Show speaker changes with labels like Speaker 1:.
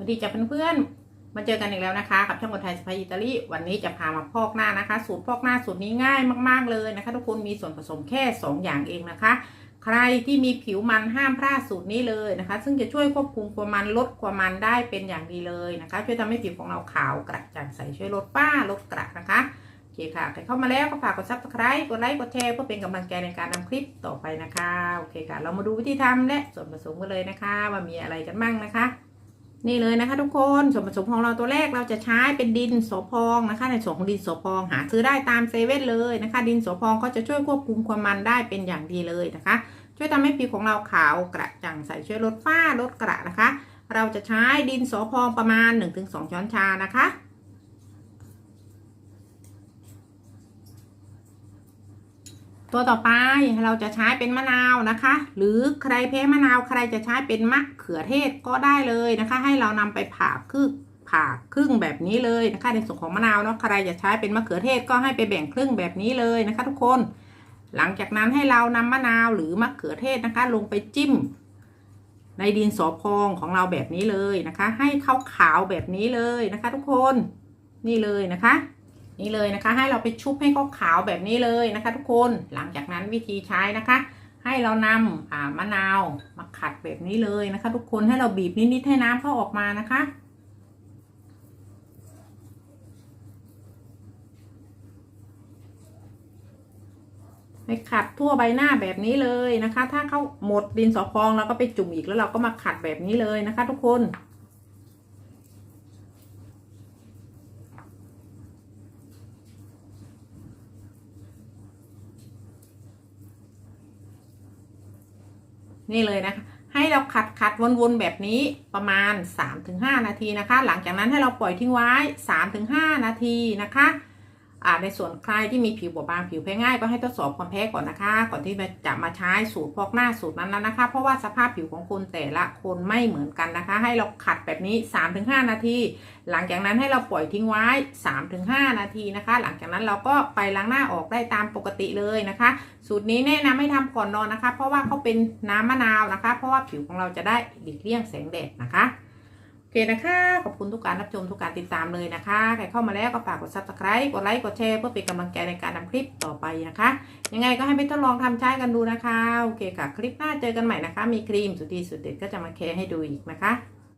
Speaker 1: วัสดีจ้ะเพื่อนๆ มาเจอกันอีกแล้วนะคะ กับช่องคนไทยสไปอิตาลี วันนี้จะพามาพอกหน้านะคะ สูตรพอกหน้าสูตรนี้ง่ายมากๆเลยนะคะ ทุกคนมีส่วนผสมแค่ 2 อย่างเองนะคะ ใครที่มีผิวมันห้ามพลาดสูตรนี้เลยนะคะ ซึ่งจะช่วยควบคุมความมันลดความมันได้เป็นอย่างดีเลยนะคะ ช่วยทำให้ผิวของเราขาวกระจ่างใสช่วยลดฝ้าลดกระนะคะโอเคค่ะใครเข้ามาแล้วก็ฝากกดซับสไครต์กดไลค์กดแชร์เพื่อเป็นกำลังใจในการทำคลิปต่อไปนะคะโอเคค่ะ เรามาดูวิธีทำและส่วนผสมกันเลยนะคะ ว่ามีอะไรกันบ้างนะคะ นี่เลยนะคะทุกคนส่วนผสมของเราตัวแรกเราจะใช้เป็นดินโสพองนะคะ ในส่วนของดินโสพองหาซื้อได้ตามเซเว่นเลยนะคะ ดินโสพองก็จะช่วยควบคุมความมันได้เป็นอย่างดีเลยนะคะ ช่วยทำให้ผิวของเราขาวกระจ่างใสช่วยลดฝ้าลดกระนะคะ เราจะใช้ดินโสพองประมาณ 1-2 ช้อนชานะคะ ตัวต่อไปเราจะใช้เป็นมะนาวนะคะ หรือใครแพ้มะนาวใครจะใช้เป็นมะเขือเทศก็ได้เลยนะคะ ให้เรานำไปผ่าครึ่งผ่าครึ่งแบบนี้เลยนะคะในส่วนของมะนาวเนาะใครจะใช้เป็นมะเขือเทศก็ให้ไปแบ่งครึ่งแบบนี้เลยนะคะ ทุกคน หลังจากนั้นให้เรานำมะนาวหรือมะเขือเทศนะคะ ลงไปจิ้ม ในดินสอพองของเราแบบนี้เลยนะคะ ให้เขาขาวแบบนี้เลยนะคะ ทุกคนนี่เลยนะคะ นี่เลยนะคะ ให้เราไปชุบให้เขาขาวแบบนี้เลยนะคะ ทุกคนหลังจากนั้นวิธีใช้นะคะ ให้เรานำอ่ามะนาวมาขัดแบบนี้เลยนะคะ ทุกคนให้เราบีบนิดๆให้น้ำเข้าออกมานะคะให้ขัดทั่วใบหน้าแบบนี้เลยนะคะ ถ้าเขาหมดดินสอพองเราก็ไปจุ่มอีกแล้วเราก็มาขัดแบบนี้เลยนะคะ ทุกคน นี่เลยนะคะ ให้เราขัดขัดวนๆแบบนี้ประมาณ 3-5 นาทีนะคะ หลังจากนั้นให้เราปล่อยทิ้งไว้ 3-5 นาทีนะคะ ในส่วนใครที่มีผิวบอบบางผิวแพ้ง่ายก็ให้ทดสอบความแพ้ก่อนนะคะ ก่อนที่จะมาใช้สูตรพอกหน้าสูตรนั้นแล้วนะคะ เพราะว่าสภาพผิวของคนแต่ละคนไม่เหมือนกันนะคะ ให้เราขัดแบบนี้ 3-5 นาที หลังจากนั้นให้เราปล่อยทิ้งไว้ 3-5 นาทีนะคะ หลังจากนั้นเราก็ไปล้างหน้าออกได้ตามปกติเลยนะคะ สูตรนี้แนะนำให้ทำก่อนนอนนะคะ เพราะว่าเขาเป็นน้ำมะนาวนะคะ เพราะว่าผิวของเราจะได้หลีกเลี่ยงแสงแดดนะคะ โอเคนะคะ ขอบคุณทุกการรับชมทุกการติดตามเลยนะคะ ใครเข้ามาแล้วก็ฝากกด subscribe กดไลค์ กดแชร์เพื่อเป็นกำลังใจในการทำคลิปต่อไปนะคะ ยังไงก็ให้ไปทดลองทำใช้กันดูนะคะ โอเคค่ะ คลิปหน้าเจอกันใหม่นะคะ มีครีมสุดดีสุดเด็ดก็จะมาแคร์ให้ดูอีกนะคะ